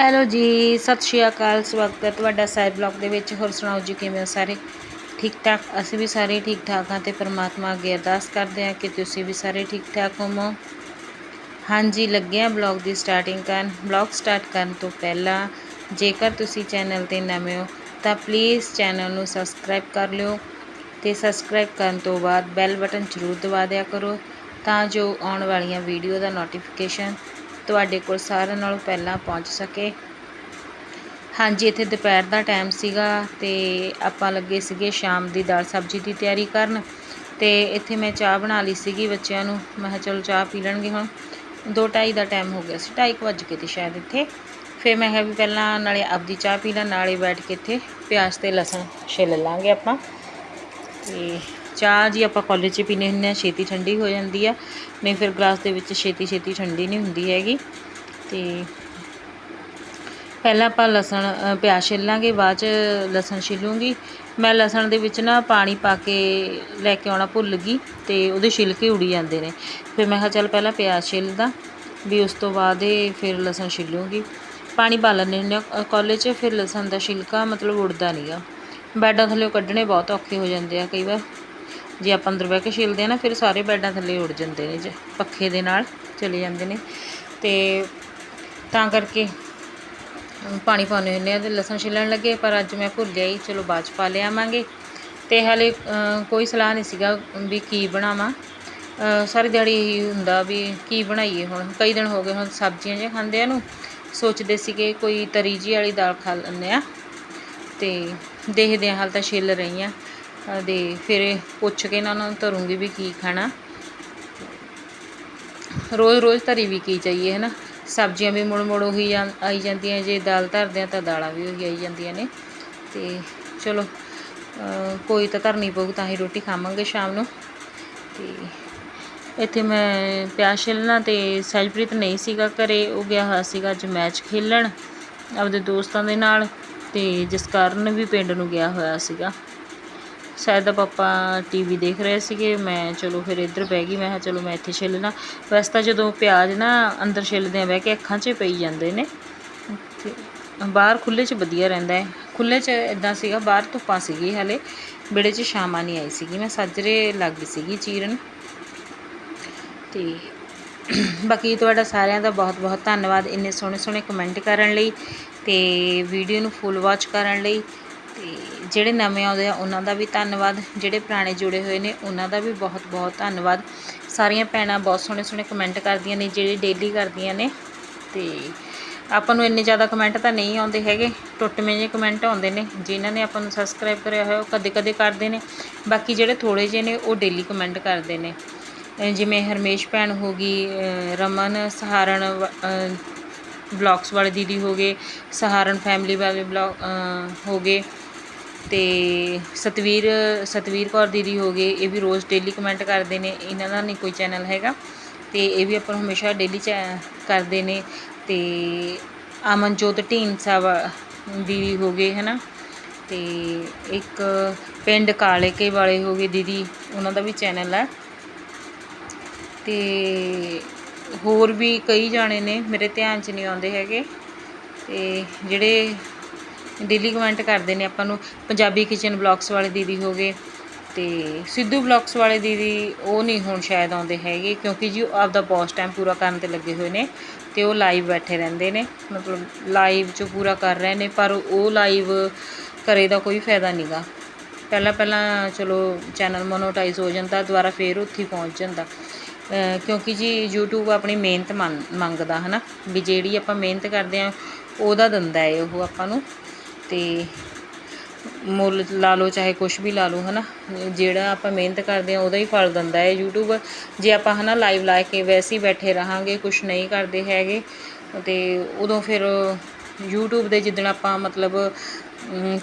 Hello ਜੀ, ਸਤਿ ਸ਼੍ਰੀ ਅਕਾਲ, ਸਵਾਗਤ ਹੈ ਤੁਹਾਡਾ ਸਾਇਦ ਬਲੌਗ ਦੇ ਵਿੱਚ। ਹੋਰ ਸੁਣਾਓ ਜੀ, ਕਿਵੇਂ ਹੋ ਸਾਰੇ? ਠੀਕ ਠਾਕ? ਅਸੀਂ ਵੀ ਸਾਰੇ ਠੀਕ ਠਾਕ ਹਾਂ ਤੇ ਪ੍ਰਮਾਤਮਾ ਅੱਗੇ ਅਰਦਾਸ ਕਰਦੇ ਹਾਂ ਕਿ ਤੁਸੀਂ ਵੀ ਸਾਰੇ ਠੀਕ ਠਾਕ ਹੋਵੋ। ਹਾਂਜੀ, ਲੱਗੇ ਹਾਂ ਬਲੌਗ ਦੀ ਸਟਾਰਟਿੰਗ ਕਰਨ। ਬਲੌਗ ਸਟਾਰਟ ਕਰਨ ਤੋਂ ਪਹਿਲਾਂ, ਜੇਕਰ ਤੁਸੀਂ ਚੈਨਲ ਤੇ ਨਵੇਂ ਹੋ, ਤਾਂ ਪਲੀਜ਼ ਚੈਨਲ ਨੂੰ ਸਬਸਕ੍ਰਾਈਬ ਕਰ ਲਿਓ ਤੇ ਸਬਸਕ੍ਰਾਈਬ ਕਰਨ ਤੋਂ ਬਾਅਦ ਬੈਲ ਬਟਨ ਜ਼ਰੂਰ ਦਬਾ ਦਿਆ ਕਰੋ ਤਾਂ ਜੋ ਆਉਣ ਵਾਲੀਆਂ ਵੀਡੀਓ ਦਾ ਨੋਟੀਫਿਕੇਸ਼ਨ ਤੁਹਾਡੇ ਕੋਲ ਸਾਰਿਆਂ ਨਾਲੋਂ ਪਹਿਲਾਂ ਪਹੁੰਚ ਸਕੇ। ਹਾਂਜੀ, ਇੱਥੇ ਦੁਪਹਿਰ ਦਾ ਟਾਈਮ ਸੀਗਾ ਤੇ ਆਪਾਂ ਲੱਗੇ ਸੀਗੇ ਸ਼ਾਮ ਦੀ ਦਾਲ ਸਬਜ਼ੀ ਦੀ ਤਿਆਰੀ ਕਰਨ ਤੇ ਇੱਥੇ ਮੈਂ ਚਾਹ ਬਣਾ ਲਈ ਸੀਗੀ ਬੱਚਿਆਂ ਨੂੰ। ਮੈਂ ਕਿਹਾ ਚਲੋ ਚਾਹ ਪੀ ਲੈਣਗੇ ਹੁਣ। 2:30 ਦਾ ਟਾਈਮ ਹੋ ਗਿਆ ਸੀ 2:30 ਵਜੇ ਕੇ ਤੇ ਸ਼ਾਇਦ ਇੱਥੇ। ਫਿਰ ਮੈਂ ਕਿਹਾ ਵੀ ਪਹਿਲਾਂ ਨਾਲੇ ਆਪਦੀ ਚਾਹ ਪੀ ਲਾਂ, ਨਾਲੇ ਬੈਠ ਕੇ ਇੱਥੇ ਪਿਆਜ਼ ਤੇ ਲਸਣ ਛਿੱਲ ਲਾਂਗੇ ਆਪਾਂ। ਤੇ ਚਾਹ ਜੀ ਆਪਾਂ ਕਾਲਜ 'ਚ ਪੀਨੇ ਹੁੰਦੇ ਆ ਛੇਤੀ ਠੰਡੀ ਹੋ ਜਾਂਦੀ ਆ। ਨਹੀਂ ਫਿਰ ਗਲਾਸ ਦੇ ਵਿੱਚ ਛੇਤੀ ਛੇਤੀ ਠੰਡੀ ਨਹੀਂ ਹੁੰਦੀ ਹੈਗੀ। ਤੇ ਪਹਿਲਾਂ ਆਪਾਂ ਲਸਣ ਅ, ਪਿਆਜ਼ ਛਿੱਲਾਂਗੇ ਬਾਅਦ 'ਚ ਲਸਣ ਛਿੱਲੂੰਗੀ। ਮੈਂ ਲਸਣ ਦੇ ਵਿੱਚ ਨਾ ਪਾਣੀ ਪਾ ਕੇ ਲੈ ਕੇ ਆਉਣਾ ਭੁੱਲ ਗਈ ਤੇ ਉਹਦੇ ਛਿਲਕੇ ਉੜੀ ਜਾਂਦੇ ਨੇ। ਫਿਰ ਮੈਂ ਕਿਹਾ ਚੱਲ ਪਹਿਲਾਂ ਪਿਆਜ਼ ਛਿੱਲਦਾ ਵੀ ਉਸ ਤੋਂ ਬਾਅਦ ਇਹ ਫਿਰ ਲਸਣ ਛਿੱਲੂੰਗੀ। ਪਾਣੀ ਪਾ ਲੈਂਦੇ ਹੁੰਦੇ ਆ ਕਾਲਜ 'ਚ ਫਿਰ ਲਸਣ ਦਾ ਛਿਲਕਾ ਮਤਲਬ ਉੜਦਾ ਨਹੀਂਗਾ ਬੈਡਾਂ ਥੱਲੇ ਕੱਢਣੇ ਬਹੁਤ ਔਖੇ ਹੋ ਜਾਂਦੇ ਆ ਕਈ ਵਾਰ। ਜੇ ਆਪਾਂ ਅੰਦਰ ਬਹਿ ਕੇ ਛਿਲਦੇ ਆ ਨਾ, ਫਿਰ ਸਾਰੇ ਬੈਡਾਂ ਥੱਲੇ ਉੱਡ ਜਾਂਦੇ ਨੇ ਜੇ, ਪੱਖੇ ਦੇ ਨਾਲ ਚਲੇ ਜਾਂਦੇ ਨੇ। ਤੇ ਤਾਂ ਕਰਕੇ ਪਾਣੀ ਪਾਉਂਦੇ ਹੁੰਦੇ ਆ ਤੇ ਲਸਣ ਛਿੱਲਣ ਲੱਗੇ, ਪਰ ਅੱਜ ਮੈਂ ਭੁੱਲ ਗਈ ਚਲੋ ਬਾਅਦ 'ਚ ਪਾ ਲਿਆਵਾਂਗੇ ਤੇ ਹਾਲੇ ਕੋਈ ਸਲਾਹ ਨਹੀਂ ਸੀਗਾ ਵੀ ਕੀ ਬਣਾਵਾਂ। ਸਾਰੀ ਦਿਹਾੜੀ ਇਹੀ ਹੁੰਦਾ ਵੀ ਕੀ ਬਣਾਈਏ ਹੁਣ। ਕਈ ਦਿਨ ਹੋ ਗਏ ਹੁਣ ਸਬਜ਼ੀਆਂ ਜਿਹੀਆਂ ਖਾਂਦੇ ਆ ਨੂੰ। ਸੋਚਦੇ ਸੀਗੇ ਕੋਈ ਤਰੀ ਜੀ ਵਾਲੀ ਦਾਲ ਖਾ ਲੈਂਦੇ ਆ। ਤੇ ਦੇਖਦੇ ਆ, ਹਾਲ ਤਾਂ ਛਿੱਲ ਰਹੀ ਆ ਦੇ ਫਿਰ ਪੁੱਛ ਕੇ ਇਹਨਾਂ ਨੂੰ ਧਰੂੰਗੀ ਵੀ ਕੀ ਖਾਣਾ। ਰੋਜ਼ ਰੋਜ਼ ਧਰੀ ਵੀ ਕੀ ਚਾਹੀਏ ਹੈ ਨਾ ਸਬਜ਼ੀਆਂ ਵੀ ਮੁੜ ਮੁੜ ਉਹੀ ਆਈ ਜਾਂਦੀਆਂ, ਜੇ ਦਾਲ ਧਰਦੇ ਆ ਤਾਂ ਦਾਲਾਂ ਵੀ ਉਹੀ ਆਈ ਜਾਂਦੀਆਂ ਨੇ। ਤੇ ਚਲੋ ਕੋਈ ਤਾਂ ਧਰਨੀ ਪਊ ਤਾਂ ਹੀ ਰੋਟੀ ਖਾਵਾਂਗੇ ਸ਼ਾਮ ਨੂੰ। ਤੇ ਇੱਥੇ ਮੈਂ ਪਿਆਜ਼ ਛਿੱਲਣਾ ਤੇ ਸਹਿਜਪ੍ਰੀਤ ਨਹੀਂ ਸੀਗਾ ਘਰੇ, ਉਹ ਗਿਆ ਹੋਇਆ ਸੀਗਾ ਅੱਜ ਮੈਚ ਖੇਲਣ, ਆਪਦੇ ਦੋਸਤਾਂ ਦੇ ਨਾਲ ਤੇ ਜਿਸ ਕਾਰਨ ਵੀ ਪਿੰਡ ਨੂੰ ਗਿਆ ਹੋਇਆ ਸੀਗਾ। ਸ਼ਾਇਦ ਦਾ ਪਾਪਾ ਟੀਵੀ ਦੇਖ ਰਹੇ ਸੀਗੇ, ਮੈਂ ਚਲੋ ਫਿਰ ਇੱਧਰ ਬਹਿ ਗਈ, ਮੈਂ ਕਿਹਾ ਚਲੋ ਮੈਂ ਇੱਥੇ ਛਿੱਲਣਾ ਵੈਸੇ ਤਾਂ ਜਦੋਂ ਪਿਆਜ਼ ਨਾ ਅੰਦਰ ਛਿੱਲਦੇ ਆ, ਬਹਿ ਕੇ ਅੱਖਾਂ 'ਚ ਪਈ ਜਾਂਦੇ ਨੇ। ਤੇ ਬਾਹਰ ਖੁੱਲੇ 'ਚ ਵਧੀਆ ਰਹਿੰਦਾ ਹੈ। ਖੁੱਲੇ 'ਚ ਇਦਾਂ ਸੀਗਾ, ਬਾਹਰ ਧੁੱਪਾਂ ਸੀਗੀ ਹਲੇ, ਵਿਹੜੇ 'ਚ ਸ਼ਾਮਾਂ ਨਹੀਂ ਆਈ ਸੀਗੀ, ਮੈਂ ਸਾਜਰੇ ਲੱਗ ਗਈ ਸੀਗੀ ਚੀਰਨ। ਤੇ ਬਾਕੀ ਤੁਹਾਡਾ ਸਾਰਿਆਂ ਦਾ ਬਹੁਤ ਬਹੁਤ ਧੰਨਵਾਦ ਇੰਨੇ ਸੋਹਣੇ ਸੋਹਣੇ ਕਮੈਂਟ ਕਰਨ ਲਈ ਤੇ ਵੀਡੀਓ ਨੂੰ ਫੁੱਲ ਵਾਚ ਕਰਨ ਲਈ। ਤੇ ਜਿਹੜੇ ਨਵੇਂ ਆਉਂਦੇ ਆ, ਉਹਨਾਂ ਦਾ ਵੀ ਧੰਨਵਾਦ। ਜਿਹੜੇ ਪੁਰਾਣੇ ਜੁੜੇ ਹੋਏ ਨੇ, ਉਹਨਾਂ ਦਾ ਵੀ ਬਹੁਤ ਬਹੁਤ ਧੰਨਵਾਦ। ਸਾਰੀਆਂ ਭੈਣਾਂ ਬਹੁਤ ਸੋਹਣੇ ਸੋਹਣੇ ਕਮੈਂਟ ਕਰਦੀਆਂ ਨੇ, ਜਿਹੜੇ ਡੇਲੀ ਕਰਦੀਆਂ ਨੇ। ਤੇ ਆਪਾਂ ਨੂੰ ਇੰਨੇ ਜ਼ਿਆਦਾ ਕਮੈਂਟ ਤਾਂ ਨਹੀਂ ਆਉਂਦੇ ਹੈਗੇ। ਟੁੱਟਵੇਂ ਜਿਹੇ ਕਮੈਂਟ ਆਉਂਦੇ ਨੇ। ਜਿਨ੍ਹਾਂ ਨੇ ਆਪਾਂ ਨੂੰ ਸਬਸਕ੍ਰਾਈਬ ਕਰਿਆ ਹੋਇਆ, ਉਹ ਕਦੇ ਕਦੇ ਕਰਦੇ ਨੇ। ਬਾਕੀ ਜਿਹੜੇ ਥੋੜੇ ਜਿਹੇ ਨੇ, ਉਹ ਡੇਲੀ ਕਮੈਂਟ ਕਰਦੇ ਨੇ। ਜਿਵੇਂ ਹਰਮੇਸ਼ ਭੈਣ ਹੋ ਗਈ ਰਮਨ, ਸਹਾਰਨ ਬਲੌਗਸ ਵਾਲੇ ਦੀਦੀ ਹੋ ਗਏ, ਸਹਾਰਨ ਫੈਮਿਲੀ ਵਾਲੇ ਬਲੌਗ ਹੋ ਗਏ। ਅਤੇ ਸਤਵੀਰ ਸਤਵੀਰ ਕੌਰ ਦੀਦੀ ਹੋ ਗਏ, ਇਹ ਵੀ ਰੋਜ਼ ਡੇਲੀ ਕਮੈਂਟ ਕਰਦੇ ਨੇ, ਇਹਨਾਂ ਦਾ ਨਹੀਂ ਕੋਈ ਚੈਨਲ ਹੈਗਾ। ਅਤੇ ਇਹ ਵੀ ਆਪਾਂ ਨੂੰ ਹਮੇਸ਼ਾ ਡੇਲੀ ਚੈ ਕਰਦੇ ਨੇ। ਅਤੇ ਅਮਨਜੋਤ ਢੀਂਡਸਾ ਵਾ- ਦੀਦੀ ਹੋ ਗਏ ਹੈ ਨਾ ਅਤੇ ਇੱਕ ਪਿੰਡ ਕਾਲੇਕੇ ਵਾਲੇ ਹੋ ਗਏ ਦੀਦੀ, ਉਹਨਾਂ ਦਾ ਵੀ ਚੈਨਲ ਹੈ ਅਤੇ ਹੋਰ ਵੀ ਕਈ ਜਾਣੇ ਨੇ, ਮੇਰੇ ਧਿਆਨ 'ਚ ਨਹੀਂ ਆਉਂਦੇ ਹੈਗੇ। ਅਤੇ ਜਿਹੜੇ ਡੇਲੀ ਕਮੈਂਟ ਕਰਦੇ ਨੇ ਆਪਾਂ ਨੂੰ, ਪੰਜਾਬੀ ਕਿਚਨ ਬਲੌਗਸ ਵਾਲੇ ਦੀਦੀ ਹੋ ਗਏ ਤੇ ਸਿੱਧੂ ਬਲੌਗਸ ਵਾਲੇ ਦੀਦੀ ਉਹ ਨਹੀਂ ਹੁਣ ਸ਼ਾਇਦ ਆਉਂਦੇ ਹੈਗੇ ਕਿਉਂਕਿ ਜੀ ਉਹ ਆਪਦਾ ਪੋਸਟ ਟਾਈਮ ਪੂਰਾ ਕਰਨ ਤੇ ਲੱਗੇ ਹੋਏ ਨੇ ਤੇ ਉਹ ਲਾਈਵ ਬੈਠੇ ਰਹਿੰਦੇ ਨੇ, ਮਤਲਬ ਲਾਈਵ 'ਚ ਪੂਰਾ ਕਰ ਰਹੇ ਨੇ, ਪਰ ਉਹ ਲਾਈਵ ਕਰੇ ਦਾ ਕੋਈ ਫਾਇਦਾ ਨਹੀਂਗਾ ਪਹਿਲਾਂ ਪਹਿਲਾਂ ਚਲੋ ਚੈਨਲ ਮੋਨੋਟਾਈਜ਼ ਹੋ ਜਾਂਦਾ, ਦੁਬਾਰਾ ਫੇਰ ਉੱਥੇ ਪਹੁੰਚ ਜਾਂਦਾ। ਕਿਉਂਕਿ ਜੀ YouTube ਆਪਣੀ ਮਿਹਨਤ ਮੰਨ- ਮੰਗਦਾ ਹਨਾ, ਵੀ ਜਿਹੜੀ ਆਪਾਂ ਮਿਹਨਤ ਕਰਦੇ ਆ ਉਹਦਾ ਦਿੰਦਾ ਹੈ ਉਹ ਆਪਾਂ ਨੂੰ। ਤੇ ਮੁੱਲ ਲਾ ਲਓ, ਚਾਹੇ ਕੁਛ ਵੀ ਲਾ ਲਓ ਨਾ ਜਿਹੜਾ ਆਪਾਂ ਮਿਹਨਤ ਕਰਦੇ ਹਾਂ, ਉਹਦਾ ਹੀ ਫਲ ਦਿੰਦਾ ਹੈ ਯੂਟਿਊਬ ਜੇ ਆਪਾਂ ਹੈ ਨਾ ਲਾਈਵ ਲਾ ਕੇ ਵੈਸੇ ਹੀ ਬੈਠੇ ਰਹਾਂਗੇ, ਕੁਛ ਨਹੀਂ ਕਰਦੇ ਹੈਗੇ ਅਤੇ ਉਦੋਂ ਫਿਰ ਯੂਟਿਊਬ ਦੇ ਜਿੱਦਣ ਆਪਾਂ ਮਤਲਬ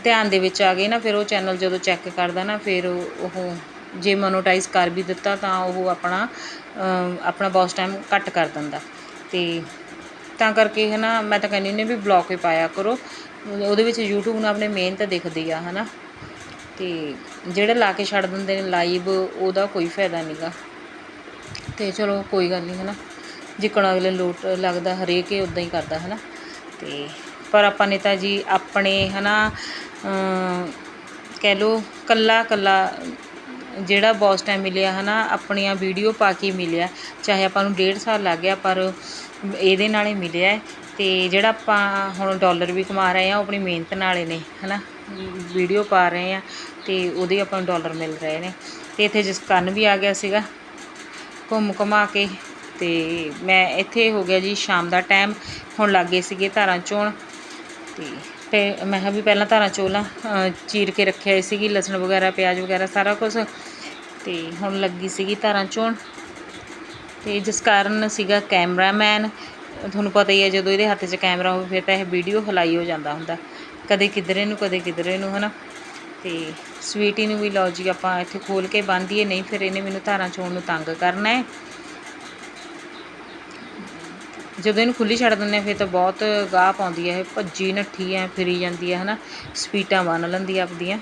ਧਿਆਨ ਦੇ ਵਿੱਚ ਆ ਗਏ ਨਾ, ਫਿਰ ਉਹ ਚੈਨਲ ਜਦੋਂ ਚੈੱਕ ਕਰਦਾ ਨਾ, ਫਿਰ ਉਹ ਜੇ ਮੋਨੋਟਾਈਜ਼ ਕਰ ਵੀ ਦਿੱਤਾ, ਤਾਂ ਉਹ ਆਪਣਾ ਆਪਣਾ ਬੌਸ ਟਾਈਮ ਘੱਟ ਕਰ ਦਿੰਦਾ। ਅਤੇ ਤਾਂ ਕਰਕੇ ਹੈ ਨਾ ਮੈਂ ਤਾਂ ਕਹਿੰਦੀ ਹੁੰਦੀ ਵੀ ਬਲੌਗ ਹੀ ਪਾਇਆ ਕਰੋ। ਉਹਦੇ ਵਿੱਚ YouTube ਨੂੰ ਆਪਣੇ ਮਿਹਨਤ ਦਿਖਦੀ ਆ ਹੈ ਨਾ ਤੇ ਜਿਹੜੇ ਲਾ ਕੇ ਛੱਡ ਦਿੰਦੇ ਨੇ ਲਾਈਵ ਉਹਦਾ ਕੋਈ ਫਾਇਦਾ ਨਹੀਂਗਾ ਤੇ ਚਲੋ ਕੋਈ ਗੱਲ ਨਹੀਂ ਹੈ ਨਾ ਜਿੱਕਣ ਅਗਲੇ ਲੋਟ ਲੱਗਦਾ ਹਰੇਕ ਹੀ ਉਦਾਂ ਹੀ ਕਰਦਾ ਹੈ ਨਾ ਤੇ ਪਰ ਆਪਾਂ ਨੇ ਤਾਂ ਜੀ ਆਪਣੇ ਹਨਾ ਅਮ, ਕਹਿ ਲਓ ਕੱਲਾ ਕੱਲਾ ਜਿਹੜਾ ਬੌਸ ਟਾਈਮ ਮਿਲਿਆ ਹਨਾ ਆਪਣੀਆਂ ਵੀਡੀਓ ਪਾ ਕੇ ਮਿਲਿਆ। ਚਾਹੇ ਆਪਾਂ ਨੂੰ ਡੇਢ ਸਾਲ ਲੱਗ ਗਿਆ ਪਰ ਇਹਦੇ ਨਾਲ ਹੀ ਮਿਲਿਆ ਅਤੇ ਜਿਹੜਾ ਆਪਾਂ ਹੁਣ ਡੋਲਰ ਵੀ ਕਮਾ ਰਹੇ ਹਾਂ, ਉਹ ਆਪਣੀ ਮਿਹਨਤ ਨਾਲੇ ਨੇ ਹੈ ਨਾ ਵੀਡੀਓ ਪਾ ਰਹੇ ਹਾਂ ਅਤੇ ਉਹਦੇ ਆਪਾਂ ਨੂੰ ਡੋਲਰ ਮਿਲ ਰਹੇ ਨੇ। ਅਤੇ ਇੱਥੇ ਜਿਸ ਕੰਨ ਵੀ ਆ ਗਿਆ ਸੀਗਾ, ਘੁੰਮ ਘੁਮਾ ਕੇ। ਅਤੇ ਮੈਂ ਇੱਥੇ ਹੋ ਗਿਆ ਜੀ ਸ਼ਾਮ ਦਾ ਟਾਈਮ ਹੁਣ ਲੱਗ ਗਏ ਸੀਗੇ ਧਾਰਾਂ ਚੋਣ। ਅਤੇ ਤੇ ਮੈਂ ਕਿਹਾ ਵੀ ਪਹਿਲਾਂ ਧਾਰਾਂ ਚੋਲਾਂ ਚੀਰ ਕੇ ਰੱਖਿਆ ਸੀਗੀ, ਲਸਣ ਵਗੈਰਾ, ਪਿਆਜ਼ ਵਗੈਰਾ, ਸਾਰਾ ਕੁਝ ਤੇ ਹੁਣ ਲੱਗੀ ਸੀਗੀ ਧਾਰਾਂ ਚੋਣ। ਤੇ ਜਿਸ ਕਾਰਨ ਸੀਗਾ ਕੈਮਰਾਮੈਨ ਤੁਹਾਨੂੰ ਪਤਾ ਹੀ ਹੈ, ਜਦੋਂ ਇਹਦੇ ਹੱਥ 'ਚ ਕੈਮਰਾ ਹੋਵੇ, ਫਿਰ ਤਾਂ ਇਹ ਵੀਡੀਓ ਹਲਾਈ ਹੋ ਜਾਂਦਾ ਹੁੰਦਾ। ਕਦੇ ਕਿਧਰੇ ਨੂੰ, ਕਦੇ ਕਿਧਰੇ ਨੂੰ, ਹਨਾ? ਤੇ ਸਵੀਟੀ ਨੂੰ ਵੀ ਲਓ ਜੀ, ਆਪਾਂ ਇੱਥੇ ਖੋਲ ਕੇ ਬੰਨ੍ਹਦੀਏ ਨਹੀਂ ਫਿਰ ਇਹਨੇ ਮੈਨੂੰ ਧਾਰਾਂ ਚੋਣ ਨੂੰ ਤੰਗ ਕਰਨਾ ਹੈ। ਜਦੋਂ ਇਹਨੂੰ ਖੁੱਲੀ ਛੱਡ ਦਿੰਦੇ ਆ ਫਿਰ ਤਾਂ ਬਹੁਤ ਗਾਹ ਪਾਉਂਦੀ ਹੈ, ਇਹ ਭੱਜੀ, ਨੱਠੀ ਐ ਫਿਰੀ ਜਾਂਦੀ ਹੈ, ਹਨਾ? ਸਪੀਟਾਂ ਬੰਨ ਲੈਂਦੀ ਆਪਦੀਆਂ।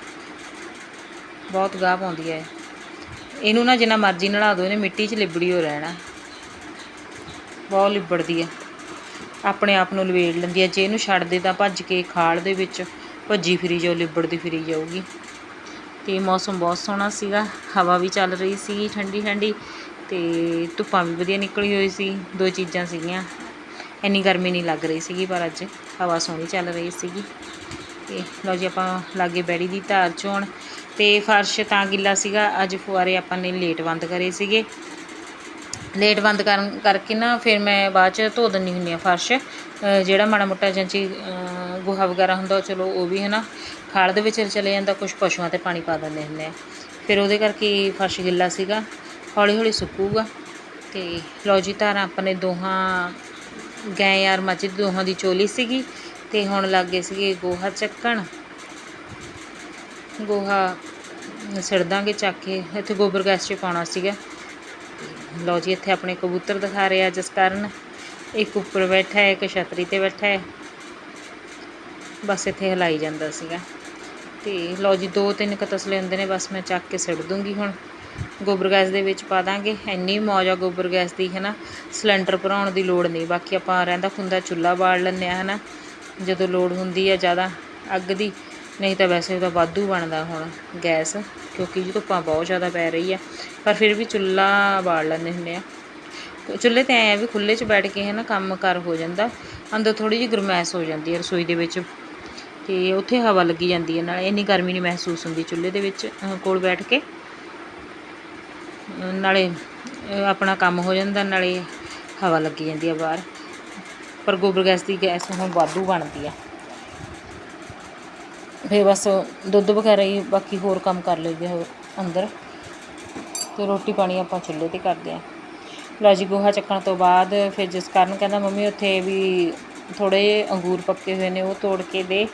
ਬਹੁਤ ਗਾਹ ਪਾਉਂਦੀ ਹੈ ਇਹਨੂੰ ਨਾ ਜਿੰਨਾ ਮਰਜ਼ੀ ਨਲਾ ਦਿਓ ਇਹਨੇ ਮਿੱਟੀ 'ਚ ਲਿਬੜੀ ਹੋ ਰਹਿਣਾ। ਬਹੁਤ ਲਿਬੜਦੀ ਆ ਆਪਣੇ ਆਪ ਨੂੰ ਲਵੇੜ ਲੈਂਦੀ ਹੈ। ਜੇ ਇਹਨੂੰ ਛੱਡ ਦੇ ਤਾਂ ਭੱਜ ਕੇ ਖਾਲ ਦੇ ਵਿੱਚ ਭੱਜੀ ਫਿਰੀ ਜਾਓ ਲਿਬੜਦੀ ਫਿਰੀ ਜਾਊਗੀ। ਤੇ ਮੌਸਮ ਬਹੁਤ ਸੋਹਣਾ ਸੀਗਾ। ਹਵਾ ਵੀ ਚੱਲ ਰਹੀ ਸੀ ਠੰਡੀ ਠੰਡੀ ਤੇ ਧੁੱਪਾਂ ਵੀ ਵਧੀਆ ਨਿਕਲੀ ਹੋਈ ਸੀ। ਦੋ ਚੀਜ਼ਾਂ ਸੀਗੀਆਂ। ਇੰਨੀ ਗਰਮੀ ਨਹੀਂ ਲੱਗ ਰਹੀ ਸੀਗੀ, ਪਰ ਅੱਜ ਹਵਾ ਸੋਹਣੀ ਚੱਲ ਰਹੀ ਸੀਗੀ। ਤੇ ਲਓ ਜੀ, ਆਪਾਂ ਲਾਗੇ ਬੈੜੀ ਦੀ ਧਾਰ ਚੋਣ। ਤੇ ਫਰਸ਼ ਤਾਂ ਗਿੱਲਾ ਸੀਗਾ। ਅੱਜ ਫੁਆਰੇ ਆਪਾਂ ਨੇ ਲੇਟ ਬੰਦ ਕਰੇ ਸੀਗੇ। ਲੇਟ ਬੰਦ ਕਰਨ ਕਰਕੇ ਨਾ ਫਿਰ ਮੈਂ ਬਾਅਦ ਚ ਧੋ ਦਿੰਦੀ ਹੁੰਦੀ ਆ ਫਰਸ਼। ਜਿਹੜਾ ਮਾੜਾ ਮੋਟਾ ਜਾਂਚੀ ਗੋਹਾ ਵਗੈਰਾ ਹੁੰਦਾ ਉਹ ਚਲੋ ਉਹ ਵੀ ਹੈ ਨਾ ਖਾਲ ਦੇ ਵਿੱਚ ਚਲੇ ਜਾਂਦਾ ਕੁਝ ਪਸ਼ੂਆਂ ਤੇ ਪਾਣੀ ਪਾ ਦਿੰਦੇ ਹੁੰਦੇ ਆ। ਫਿਰ ਉਹਦੇ ਕਰਕੇ ਫਰਸ਼ ਗਿੱਲਾ ਸੀਗਾ ਹੌਲੀ ਹੌਲੀ ਸੁੱਕੂਗਾ। ਤੇ ਲਓ ਜੀ ਧਾਰਾਂ ਆਪਣੇ ਦੋਹਾਂ ਗਏ ਯਾਰ ਮੱਝ ਦੋਹਾਂ ਦੀ ਚੋਲੀ ਸੀਗੀ ਤੇ ਹੁਣ ਲੱਗ ਗਏ ਸੀਗੇ ਗੋਹਾ ਚੱਕਣ। ਗੋਹਾ ਸਿਰ ਦਾਂਗੇ ਚੱਕ ਕੇ, ਇੱਥੇ ਗੋਬਰ ਗੈਸ 'ਚ ਪਾਉਣਾ ਸੀਗਾ। ਲਓ ਜੀ, ਇੱਥੇ ਆਪਣੇ ਕਬੂਤਰ ਦਿਖਾ ਰਹੇ ਆ ਜਿਸ ਕਾਰਨ ਇੱਕ ਉੱਪਰ ਬੈਠਾ ਹੈ, ਇੱਕ ਛਤਰੀ ਤੇ ਬੈਠਾ ਹੈ। ਬਸ ਇੱਥੇ ਹਿਲਾਈ ਜਾਂਦਾ ਸੀਗਾ। ਤੇ ਲਓ ਜੀ ਦੋ ਤਿੰਨ ਕਤਸਲੇ ਹੁੰਦੇ ਨੇ, ਬਸ ਮੈਂ ਚੱਕ ਕੇ ਸਿੱਟ ਦੂੰਗੀ ਹੁਣ। ਗੋਬਰ ਗੈਸ ਦੇ ਵਿੱਚ ਪਾ ਦਾਂਗੇ। ਇੰਨੀ ਮੌਜ ਆ ਗੋਬਰ ਗੈਸ ਦੀ ਹੈ ਨਾ ਸਿਲੰਡਰ ਭਰਾਉਣ ਦੀ ਲੋੜ ਨਹੀਂ। ਬਾਕੀ ਆਪਾਂ ਰਹਿੰਦਾ ਖੁੰਦਾ ਚੁੱਲ੍ਹਾ ਬਾਲ ਲੈਂਦੇ ਆ ਹੈ ਨਾ ਜਦੋਂ ਲੋੜ ਹੁੰਦੀ ਆ ਜ਼ਿਆਦਾ ਅੱਗ ਦੀ ਨਹੀਂ ਤਾਂ ਵੈਸੇ ਉਹਦਾ ਵਾਧੂ ਬਣਦਾ ਹੁਣ ਗੈਸ, ਕਿਉਂਕਿ ਜੀ ਧੁੱਪਾਂ ਬਹੁਤ ਜ਼ਿਆਦਾ ਪੈ ਰਹੀ ਆ, ਪਰ ਫਿਰ ਵੀ ਚੁੱਲ੍ਹਾ ਬਾਲ ਲੈਂਦੇ ਹੁੰਦੇ ਆ। ਚੁੱਲ੍ਹੇ ਤੇ ਐਂ ਆ ਵੀ ਖੁੱਲ੍ਹੇ 'ਚ ਬੈਠ ਕੇ ਹੈ ਨਾ ਕੰਮ ਕਰ ਹੋ ਜਾਂਦਾ, ਅੰਦਰ ਥੋੜੀ ਜਿਹੀ ਗਰਮੈਸ਼ ਹੋ ਜਾਂਦੀ ਹੈ ਰਸੋਈ ਦੇ ਵਿੱਚ। ਤੇ ਉੱਥੇ ਹਵਾ ਲੱਗੀ ਜਾਂਦੀ ਹੈ ਨਾਲ ਇੰਨੀ ਗਰਮੀ ਨਹੀਂ ਮਹਿਸੂਸ ਹੁੰਦੀ ਚੁੱਲ੍ਹੇ ਦੇ ਵਿੱਚ ਕੋਲ ਬੈਠ ਕੇ। ਨਾਲੇ ਆਪਣਾ ਕੰਮ ਹੋ ਜਾਂਦਾ, ਨਾਲੇ ਹਵਾ ਲੱਗੀ ਜਾਂਦੀ ਆ ਬਾਹਰ। ਪਰ ਗੋਬਰ ਗੈਸ ਦੀ ਗੈਸ ਹੁਣ ਵਾਧੂ ਬਣਦੀ ਆ। ਫਿਰ ਬਸ ਦੁੱਧ ਵਗੈਰਾ ਹੀ ਬਾਕੀ ਹੋਰ ਕੰਮ ਕਰ ਲਈਦੇ ਹੋ ਅੰਦਰ। ਤੇ ਰੋਟੀ ਪਾਣੀ ਆਪਾਂ ਚੁੱਲ੍ਹੇ ਤੇ ਕਰਦੇ ਆ ਲਓ ਜੀ, ਗੋਹਾ ਚੱਕਣ ਤੋਂ ਬਾਅਦ ਫਿਰ ਜਿਸ ਕਾਰਨ ਕਹਿੰਦਾ ਮੰਮੀ ਉੱਥੇ ਵੀ ਥੋੜੇ ਜਿਹੇ ਅੰਗੂਰ ਪੱਕੇ ਹੋਏ ਨੇ, ਉਹ ਤੋੜ ਕੇ ਦੇ।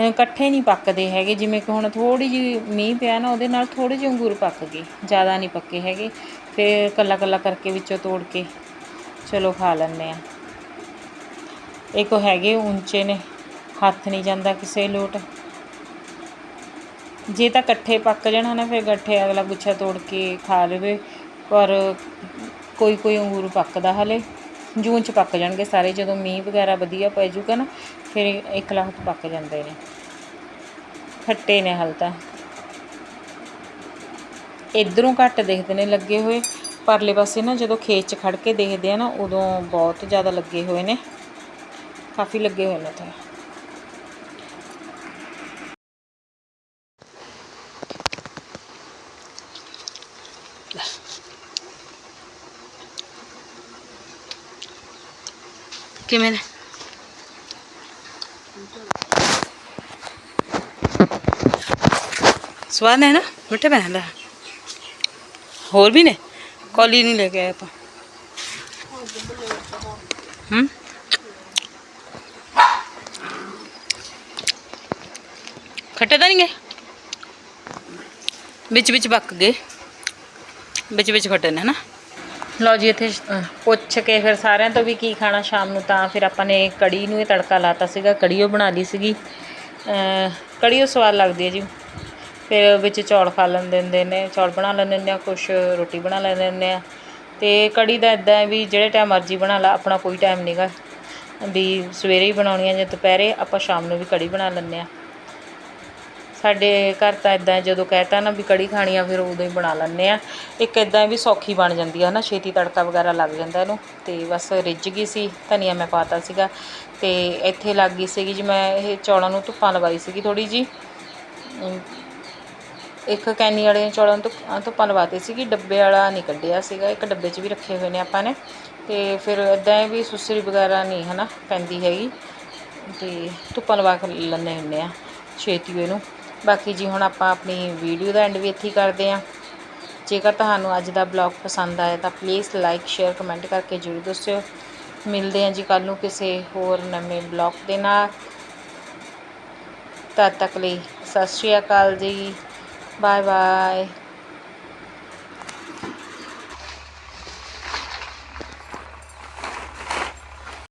ਇਕੱਠੇ ਨਹੀਂ ਪੱਕਦੇ ਹੈਗੇ, ਜਿਵੇਂ ਕਿ ਹੁਣ ਥੋੜੀ ਜਿਹੀ ਮੀਂਹ ਪਿਆ ਨਾ, ਉਹਦੇ ਨਾਲ ਥੋੜੇ ਜਿਹੇ ਅੰਗੂਰ ਪੱਕ ਗਏ, ਜ਼ਿਆਦਾ ਨਹੀਂ ਪੱਕੇ ਹੈਗੇ। ਫਿਰ ਕੱਲਾ ਕੱਲਾ ਕਰਕੇ ਵਿੱਚੋਂ ਤੋੜ ਕੇ ਚਲੋ ਖਾ ਲੈਂਦੇ ਆ ਇੱਕ ਉਹ ਹੈਗੇ ਉੱਚੇ ਨੇ ਹੱਥ ਨਹੀਂ ਜਾਂਦਾ ਕਿਸੇ ਲੋਟ। ਜੇ ਤਾਂ ਇਕੱਠੇ ਪੱਕ ਜਾਣ ਨਾ ਫਿਰ ਇਕੱਠੇ ਅਗਲਾ ਗੁੱਛਾ ਤੋੜ ਕੇ ਖਾ ਲਵੇ। ਪਰ ਕੋਈ ਕੋਈ ਅੰਗੂਰ ਪੱਕਦਾ ਹਲੇ। ਜੂਨ ਚ ਪੱਕ ਜਾਣਗੇ ਸਾਰੇ, ਜਦੋਂ ਮੀਂਹ ਵਗੈਰਾ ਵਧੀਆ ਪੈ ਜੂਗਾ ਨਾ, ਫਿਰ ਇੱਕ ਲੱਖ ਪੱਕ ਜਾਂਦੇ ਨੇ। ਖੱਟੇ ਨੇ ਹਲ ਤਾਂ। ਇਧਰੋਂ ਘੱਟ ਦਿਖਦੇ ਨੇ ਲੱਗੇ ਹੋਏ। ਪਰਲੇ ਪਾਸੇ ਨਾ ਜਦੋਂ ਖੇਤ 'ਚ ਖੜ ਕੇ ਦੇਖਦੇ ਆ ਨਾ, ਉਦੋਂ ਬਹੁਤ ਜ਼ਿਆਦਾ ਲੱਗੇ ਹੋਏ ਨੇ। ਕਾਫੀ ਲੱਗੇ ਹੋਏ ਨੇ ਉੱਥੇ। ਕਿਵੇਂ ਨੇ? ਸਵਾਦ ਹੈ ਨਾ? ਮਿੱਠੇ ਬਣਾ ਹੋਰ ਵੀ ਨੇ? ਕੌਲੀ ਨਹੀਂ ਲੈ ਕੇ ਆਏ ਆਪਾਂ। ਹੂੰ? ਖੱਟੇ ਤਾਂ ਨਹੀਂ ਗਏ? ਵਿੱਚ ਵਿੱਚ ਪੱਕ ਗਏ। ਵਿੱਚ ਵਿੱਚ ਖੱਟੇ ਨੇ, ਹਨਾ? ਲਓ ਜੀ, ਇੱਥੇ ਪੁੱਛ ਕੇ ਫਿਰ ਸਾਰਿਆਂ ਤੋਂ ਵੀ ਕੀ ਖਾਣਾ ਸ਼ਾਮ ਨੂੰ, ਤਾਂ ਫਿਰ ਆਪਾਂ ਨੇ ਕੜੀ ਨੂੰ ਇਹ ਤੜਕਾ ਲਾਤਾ ਸੀਗਾ, ਕੜੀ ਉਹ ਬਣਾ ਲਈ ਸੀਗੀ। ਕੜੀ ਉਹ ਸਵਾਦ ਲੱਗਦੀ ਹੈ ਜੀ। ਫਿਰ ਵਿੱਚ ਚੌਲ ਖਾ ਲੈਂਦੇ ਹੁੰਦੇ ਨੇ, ਚੌਲ ਬਣਾ ਲੈਂਦੇ ਹੁੰਦੇ ਆ, ਕੁਛ ਰੋਟੀ ਬਣਾ ਲੈਂਦੇ ਹੁੰਦੇ ਆ। ਤੇ ਕੜੀ ਦਾ ਇਦਾਂ ਹੈ ਵੀ ਜਿਹੜੇ ਟਾਈਮ ਮਰਜ਼ੀ ਬਣਾ ਲਾ, ਆਪਣਾ ਕੋਈ ਟਾਈਮ ਨਹੀਂਗਾ ਵੀ ਸਵੇਰੇ ਹੀ ਬਣਾਉਣੀ ਆ ਜਾਂ ਦੁਪਹਿਰੇ ਆਪਾਂ ਸ਼ਾਮ ਨੂੰ ਵੀ ਕੜੀ ਬਣਾ ਲੈਂਦੇ ਆ। ਸਾਡੇ ਘਰ ਤਾਂ ਇੱਦਾਂ ਜਦੋਂ ਕਹਿ ਤਾ ਨਾ ਵੀ ਕੜੀ ਖਾਣੀ ਆ, ਫਿਰ ਉਦੋਂ ਹੀ ਬਣਾ ਲੈਂਦੇ ਹਾਂ ਇੱਕ ਇੱਦਾਂ ਵੀ ਸੌਖੀ ਬਣ ਜਾਂਦੀ ਆ ਹੈ ਨਾ ਛੇਤੀ ਤੜਕਾ ਵਗੈਰਾ ਲੱਗ ਜਾਂਦਾ ਇਹਨੂੰ ਅਤੇ ਬਸ ਰਿੱਝ ਗਈ ਸੀ, ਧਨੀਆ ਮੈਂ ਪਾਤਾ ਸੀਗਾ ਅਤੇ ਇੱਥੇ ਲੱਗ ਗਈ ਸੀਗੀ ਜੀ, ਮੈਂ ਇਹ ਚੌਲਾਂ ਨੂੰ ਧੁੱਪਾਂ ਲਵਾਈ ਸੀਗੀ ਥੋੜ੍ਹੀ ਜੀ ਇੱਕ ਕੈਨੀ ਵਾਲੇ ਚੌਲਾਂ ਨੂੰ ਧੁੱਪ- ਧੁੱਪਾਂ ਲਵਾਤੇ ਸੀਗੀ, ਡੱਬੇ ਵਾਲਾ ਨਹੀਂ ਕੱਢਿਆ ਸੀਗਾ, ਇੱਕ ਡੱਬੇ 'ਚ ਵੀ ਰੱਖੇ ਹੋਏ ਨੇ ਆਪਾਂ ਨੇ ਅਤੇ ਫਿਰ ਇੱਦਾਂ ਵੀ ਸੁਸਰੀ ਵਗੈਰਾ ਨਹੀਂ ਹੈ ਨਾ ਪੈਂਦੀ ਹੈਗੀ ਅਤੇ ਧੁੱਪਾਂ ਲਵਾ ਕੇ ਲੈਂਦੇ ਹੁੰਦੇ ਆ, ਛੇਤੀ ਇਹਨੂੰ। ਬਾਕੀ ਜੀ ਹੁਣ ਆਪਾਂ ਆਪਣੀ ਵੀਡੀਓ ਦਾ ਐਂਡ ਵੀ ਇੱਥੇ ਹੀ ਕਰਦੇ ਆ ਜੇਕਰ ਤੁਹਾਨੂੰ ਅੱਜ ਦਾ ਬਲੌਗ ਪਸੰਦ ਆਇਆ ਤਾਂ ਪਲੀਜ਼ ਲਾਈਕ ਸ਼ੇਅਰ ਕਮੈਂਟ ਕਰਕੇ ਜ਼ਰੂਰ ਦੱਸਿਓ। ਮਿਲਦੇ ਹਾਂ ਜੀ ਕੱਲ ਨੂੰ ਕਿਸੇ ਹੋਰ ਨਵੇਂ ਬਲੌਗ ਦੇ ਨਾਲ। ਤਦ ਤੱਕ ਲਈ ਸਤਿ ਸ਼੍ਰੀ ਅਕਾਲ ਜੀ। Bye bye